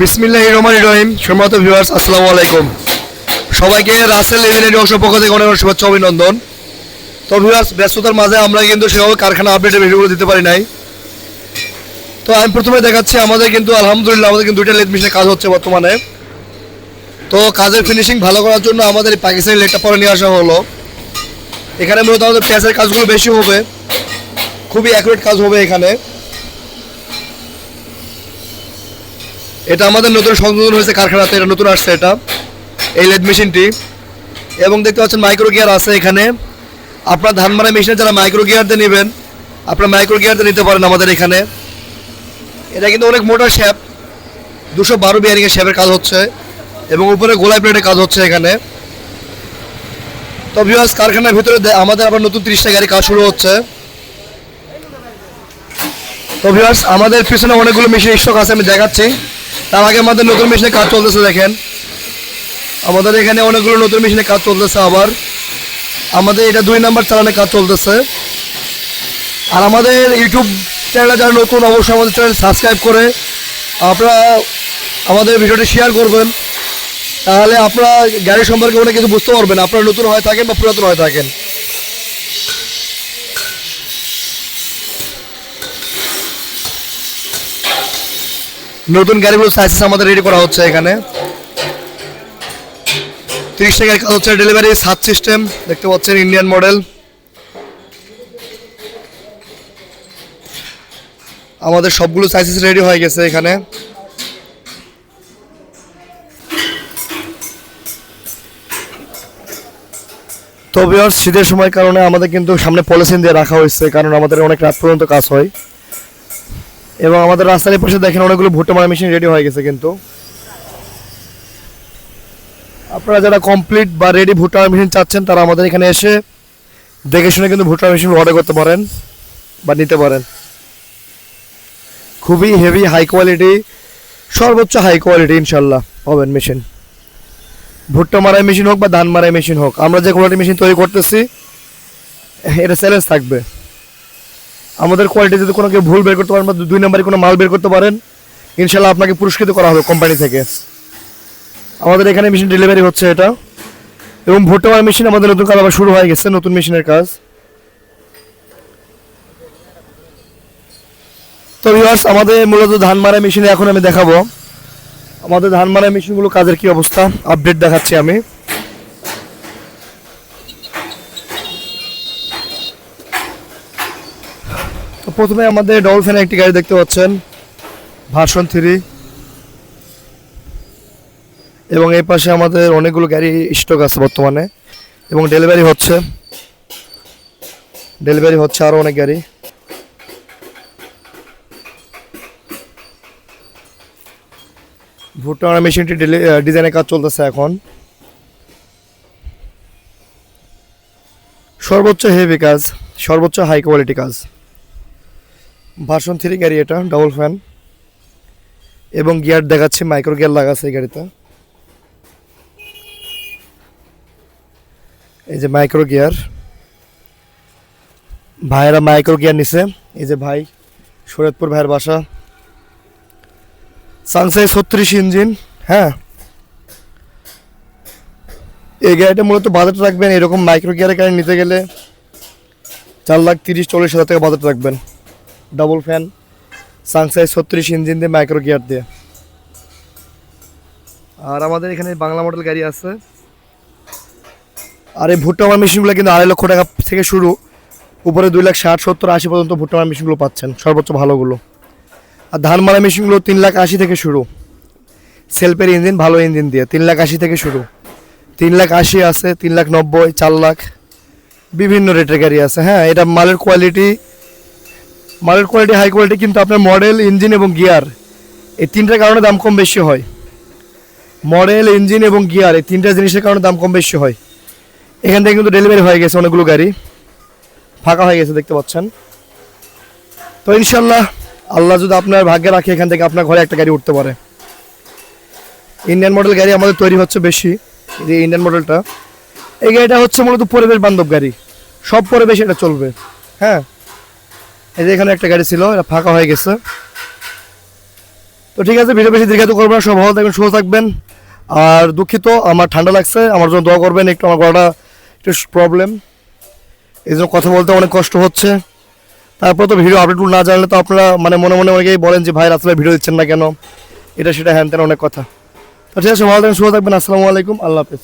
বিসমিল্লাহ রহমান রহিম। সম্মানিত ভিউয়ার্স আসসালামু আলাইকুম। সবাইকে রাসেল ইঞ্জিনিয়ারিং অংশ পক্ষ থেকে অনেক শুভেচ্ছা অভিনন্দন। তো ভিউয়ার্স ব্যস্ততার মাঝে আমরা কিন্তু সেভাবে কারখানা আপডেটের ভিডিওগুলো দিতে পারি নাই। তো আমি প্রথমে দেখাচ্ছি, আমাদের কিন্তু আলহামদুলিল্লাহ আমাদের কিন্তু দুইটা লেদ মেশিনে কাজ হচ্ছে বর্তমানে। তো কাজের ফিনিশিং ভালো করার জন্য আমাদের এই পাকিস্তানি লেটটা পরে নিয়ে আসা হলো। এখানে মূলত আমাদের প্যাসের কাজগুলো বেশি হবে। খুবই অ্যাকুরেট কাজ হবে এখানে। এটা আমাদের নতুন সংযোজন হয়েছে কারখানাতে, এটা নতুন আসছে এটা, এই লেদ মেশিনটি। এবং দেখতে পাচ্ছেন মাইক্রো গিয়ার আছে এখানে। আপনার ধান মারা মেশিনে যারা মাইক্রো গিয়ার দিয়ে নেবেন, আপনার মাইক্রো গিয়ার দিয়ে নিতে পারেন আমাদের এখানে। এটা কিন্তু অনেক মোটা শ্যাপ দুশো বারো বিয়ারিংয়ের শ্যাপের কাজ হচ্ছে, এবং উপরে গোলাপ প্লেটের কাজ হচ্ছে এখানে। তো ভিউয়ার্স কারখানার ভিতরে আমাদের আবার নতুন তিরিশটা গাড়ি কাজ শুরু হচ্ছে। তো ভিউয়ার্স আমাদের পিছনে অনেকগুলো মেশিন স্টক আছে, আমি দেখাচ্ছি। তার আগে আমাদের নতুন মেশিনে কাজ চলতেছে দেখেন। আমাদের এখানে অনেকগুলো নতুন মেশিনে কাজ চলতেছে আবার। আমাদের এটা দুই নাম্বার চালানে কাজ চলতেছে। আর আমাদের ইউটিউব চ্যানেলে যারা নতুন, অবশ্যই আমাদের চ্যানেল সাবস্ক্রাইব করে। আপনারা আমাদের ভিডিওটি শেয়ার করবেন। তাহলে আপনারা গাড়ি সম্পর্কে অনেক কিছু বুঝতে পারবেন। আপনারা নতুন হয়ে থাকেন বা পুরাতন হয়ে থাকেন। নতুন গাড়িগুলো সাইজেস আমাদের রেডি করা হচ্ছে এখানে। তিরিশ টাকার কাজ হচ্ছে ডেলিভারি সাত সিস্টেম দেখতে পাচ্ছেন ইন্ডিয়ান মডেল আমাদের সবগুলো সাইজেস রেডি হয়ে গেছে এখানে। তবে আর শীতের সময় কারণে আমাদের কিন্তু সামনে পলিথিন দিয়ে রাখা হয়েছে, কারণ আমাদের অনেক রাত পর্যন্ত কাজ হয়। এবং আমাদের রাস্তার পাশে দেখেন অনেকগুলো ভুট্টা মারা মেশিন রেডি হয়ে গেছে কিন্তু। আপনারা যারা কমপ্লিট বা রেডি ভুট্টা মেশিন চাচ্ছেন, তারা আমাদের এখানে এসে দেখে শুনে কিন্তু ভুট্টা মেশিন অর্ডার করতে পারেন বা নিতে পারেন। খুবই হেভি হাই কোয়ালিটি সর্বোচ্চ হাই কোয়ালিটি ইনশাল্লাহ পাবেন মেশিন ভুট্টা মারাই মেশিন হোক বা ধান মারাই মেশিন হোক, আমরা যে কোয়ালিটি মেশিন তৈরি করতেছি, এটা চ্যালেঞ্জ থাকবে। আমাদের কোয়ালিটি যদি কোনো কেউ ভুল বের করতে পারেন বা দুই নম্বরে কোনো মাল বের করতে পারেন, ইনশাল্লাহ আপনাকে পুরস্কৃত করা হবে কোম্পানি থেকে। আমাদের এখানে মেশিন ডেলিভারি হচ্ছে এটা। এবং মারা মেশিন আমাদের নতুন কাজ আবার শুরু হয়ে গেছে, নতুন মেশিনের কাজ। তো ভিউয়ার্স আমাদের মূলত ধান মারা মেশিনে এখন আমি দেখাবো। আমাদের ধান মারা মেশিনগুলো কাজের কি অবস্থা? আপডেট দেখাচ্ছি আমি। প্রথমে আমাদের ডলফিন একটি গাড়ি দেখতে পাচ্ছেন ভার্সন থ্রি এবং এই পাশে আমাদের অনেকগুলো গাড়ি স্টক আছে বর্তমানে। এবং ডেলিভারি হচ্ছে। ডেলিভারি হচ্ছে আরও অনেক গাড়ি। ভুট্টা মেশিনটি ডিজাইনের কাজ চলতেছে এখন। সর্বোচ্চ হেভি কাজ, সর্বোচ্চ হাই কোয়ালিটি কাজ। ভার্সন থ্রি গাড়ি এটা ডবল ফ্যান এবং গিয়ার দেখাচ্ছে মাইক্রো গিয়ার লাগাচ্ছে এই গাড়িতে। এই যে মাইক্রো গিয়ার ভাইয়েরা মাইক্রো গিয়ার নিছে। এই যে ভাই শরীয়তপুর ভাইয়ের বাসা। সানসাই ছত্রিশ ইঞ্জিন হ্যাঁ। এই গাড়িটা মূলত বাজেট রাখবেন, এরকম মাইক্রো গিয়ারের গাড়ি নিতে গেলে চার লাখ তিরিশ, চল্লিশ হাজার টাকা বাজেট রাখবেন। ডাবল ফ্যান সানসাই ছত্রিশ ইঞ্জিন দিয়ে মাইক্রো গিয়ার দিয়ে। আর আমাদের এখানে বাংলা মডেল গাড়ি আছে। আর এই ভুট্টা মার মেশিনগুলো কিন্তু আড়াই লক্ষ টাকা থেকে শুরু। উপরে দুই লাখ ষাট, সত্তর, আশি পর্যন্ত ভুট্টা মার মেশিনগুলো পাচ্ছেন, সর্বোচ্চ ভালোগুলো। আর ধান মারা মেশিনগুলো তিন লাখ আশি থেকে শুরু। সেলফের ইঞ্জিন ভালো ইঞ্জিন দিয়ে, তিন লাখ আশি থেকে শুরু। তিন লাখ আশি আছে, তিন লাখ নব্বই, চার লাখ। বিভিন্ন রেটের গাড়ি আছে হ্যাঁ এটা মালের কোয়ালিটি মালের কোয়ালিটি হাই কোয়ালিটি কিন্তু আপনার মডেল ইঞ্জিন এবং গিয়ার এই তিনটার কারণে দাম কম বেশি হয়। মডেল ইঞ্জিন এবং গিয়ার এই তিনটা জিনিসের কারণে দাম কম বেশি হয়। এখান থেকে কিন্তু ডেলিভারি হয়ে গেছে অনেকগুলো গাড়ি। ফাঁকা হয়ে গেছে, দেখতে পাচ্ছেন। তো ইনশাল্লাহ আল্লাহ যদি আপনার ভাগ্যে রাখে, এখান থেকে আপনার ঘরে একটা গাড়ি উঠতে পারে। ইন্ডিয়ান মডেল গাড়ি আমাদের তৈরি হচ্ছে বেশি যে ইন্ডিয়ান মডেলটা এই গাড়িটা হচ্ছে মূলত পরিবেশ বান্ধব গাড়ি। সব পরিবেশ এটা চলবে। হ্যাঁ? এই যে এখানে একটা গাড়ি ছিল, এটা ফাঁকা হয়ে গেছে। তো ঠিক আছে, ভিডিও বেশি দীর্ঘায়িত করবেন সব ভালো থাকবেন, সুস্থ থাকবেন। আর দুঃখিত, আমার ঠান্ডা লাগছে, আমার জন্য দোয়া করবেন, একটু আমার গলাটা একটু প্রবলেম এই জন্য কথা বলতে অনেক কষ্ট হচ্ছে। তারপর তো ভিডিও আপডেট না জানলে তো আপনারা মানে মনে মনে অনেকেই বলেন যে, ভাই, রাত্রে ভিডিও দিচ্ছেন না কেন? এটা সেটা হ্যান অনেক কথা। তো ঠিক আছে ভালো থাকবেন, সুস্থ থাকবেন, আসসালামু আলাইকুম, আল্লাহ হাফেজ।